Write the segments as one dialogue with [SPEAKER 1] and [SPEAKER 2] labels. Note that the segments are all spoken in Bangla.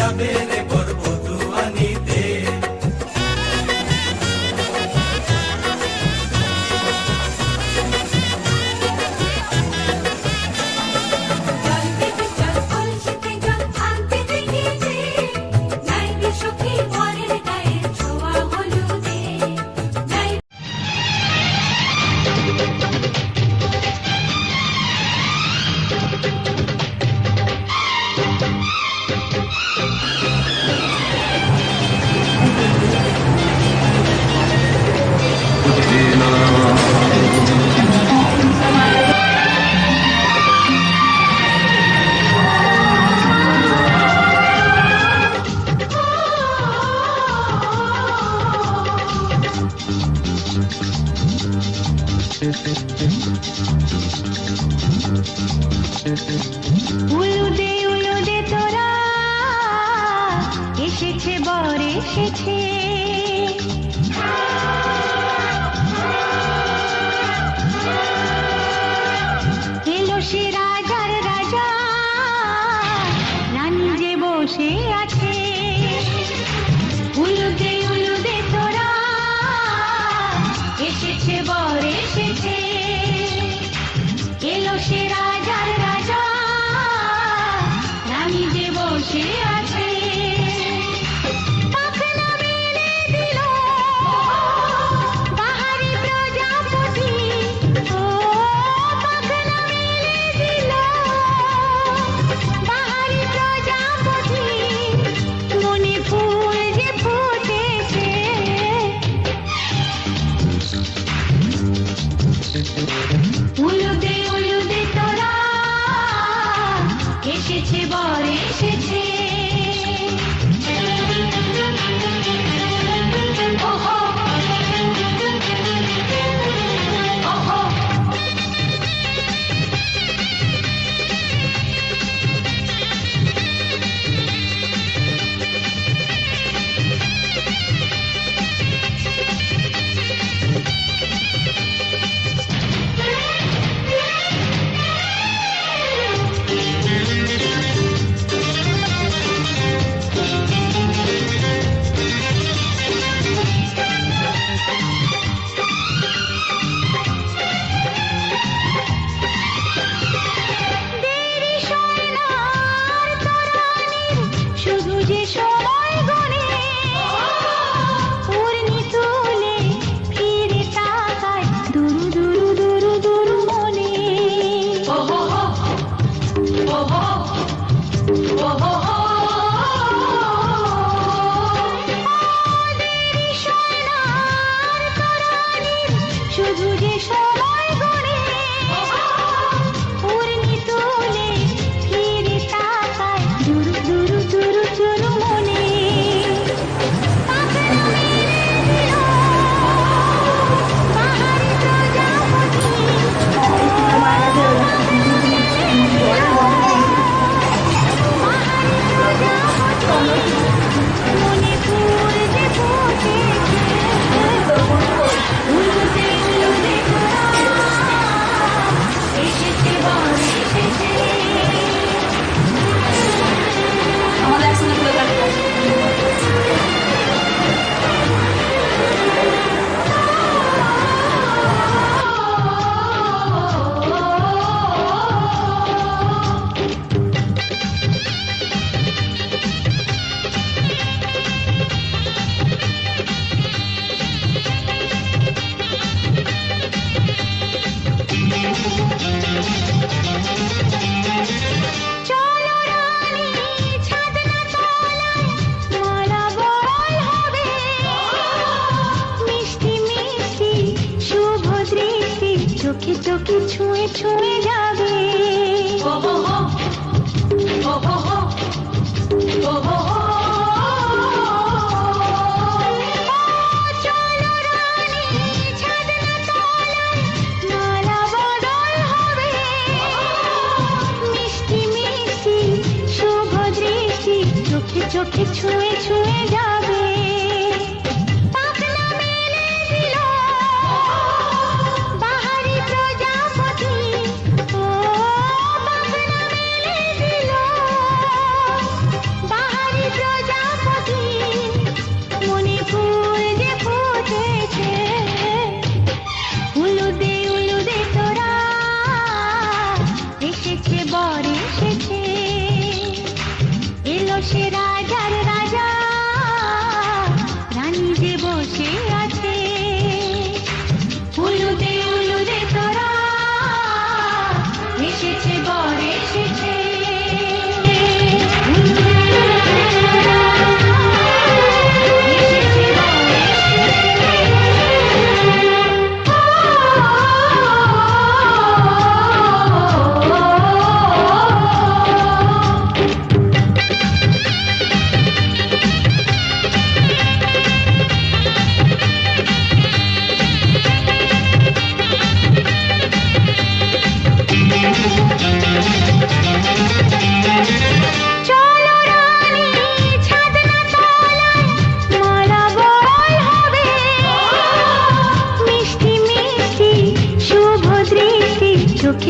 [SPEAKER 1] যাবে
[SPEAKER 2] Thank you. চোখে চোখে ছুঁয়ে ছুঁয়ে যাবে।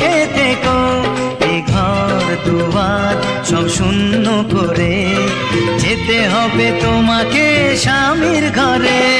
[SPEAKER 2] রেখে দেখো এ ঘর দুয়ার সব শূন্য করে। যেতে হবে তোমাকে স্বামীর ঘরে।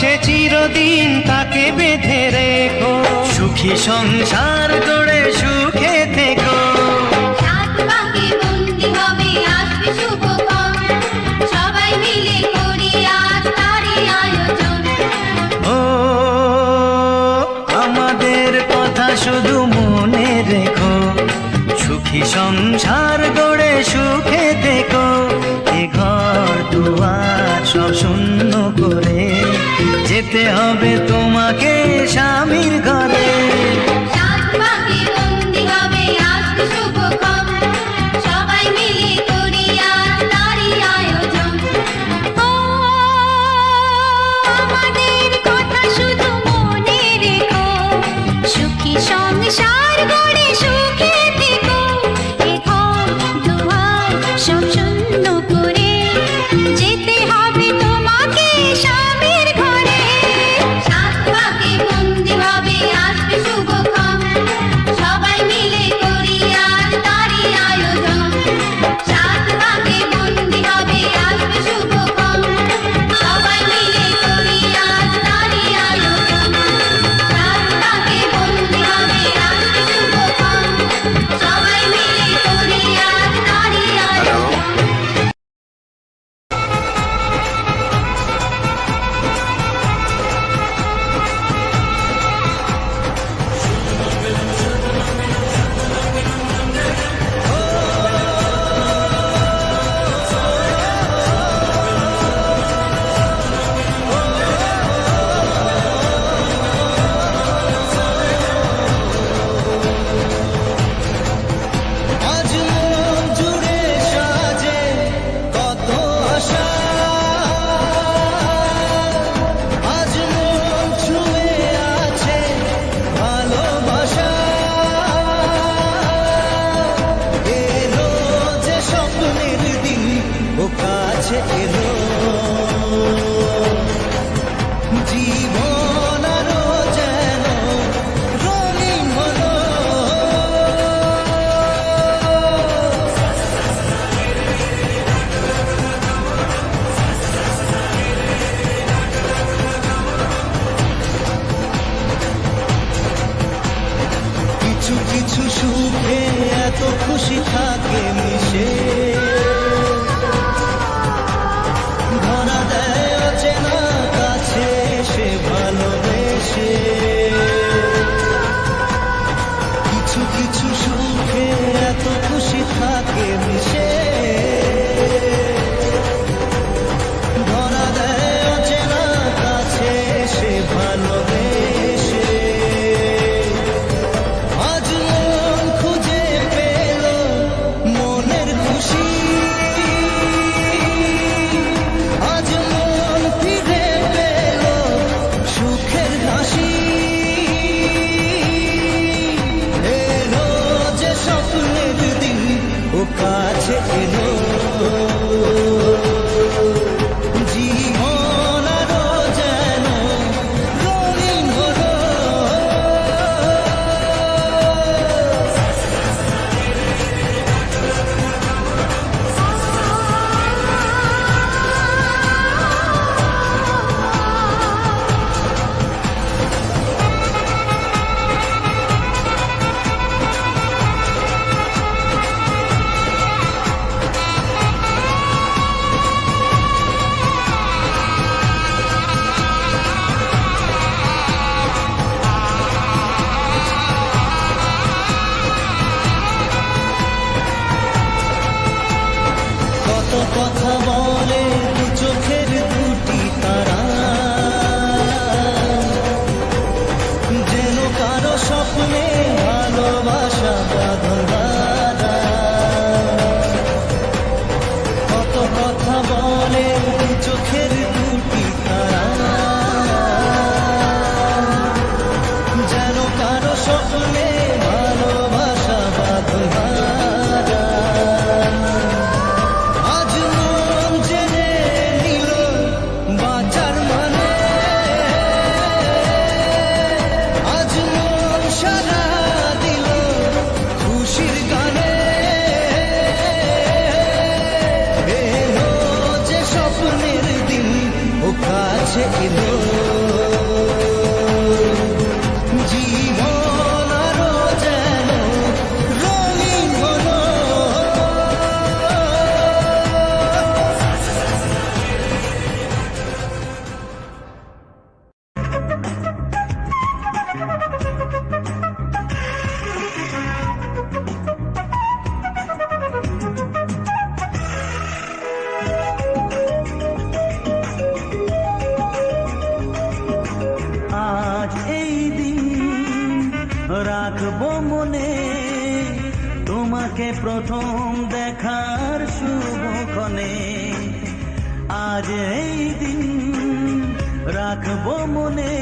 [SPEAKER 2] সে চিরদিন তাকে বেঁধে রেখো। সুখী সংসার গড়ে সুখে থেকো।
[SPEAKER 3] আমাদের কথা শুধু মনে রেখো। সুখী সংসার গড়ে সুখে দেখো এ ঘর দুয়ার সব শূন্য যেতে হবে তোমাকে স্বামীর ঘরে। প্রথম দেখার শুভক্ষণে আজ এই দিন রাখব মনে।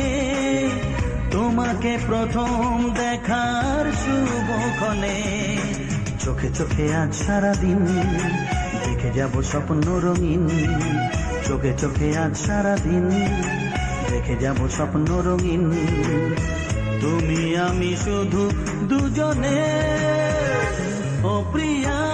[SPEAKER 3] তোমাকে প্রথম দেখার শুভক্ষণে চোখে চোখে আজ সারাদিন দেখে যাব স্বপ্ন রঙিন। চোখে চোখে আজ সারাদিন দেখে যাব স্বপ্ন রঙিন। তুমি আমি শুধু দুজনে। ও প্রিয়া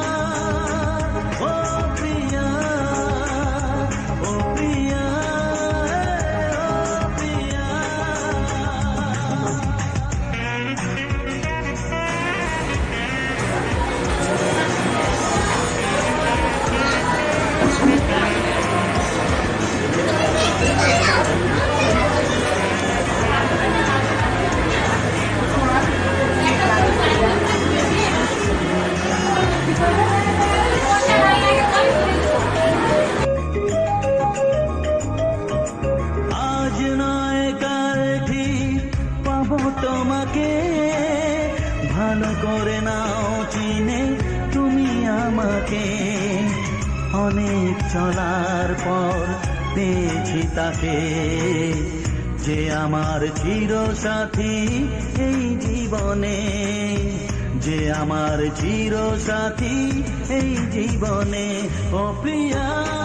[SPEAKER 3] তোমাকে ভালো করে নাও, চিনে তুমি আমাকে। অনেক চলার পর পেয়েছি তাকে, যে আমার চির সাথী এই জীবনে। যে আমার চির সাথী এই জীবনে। ও প্রিয়া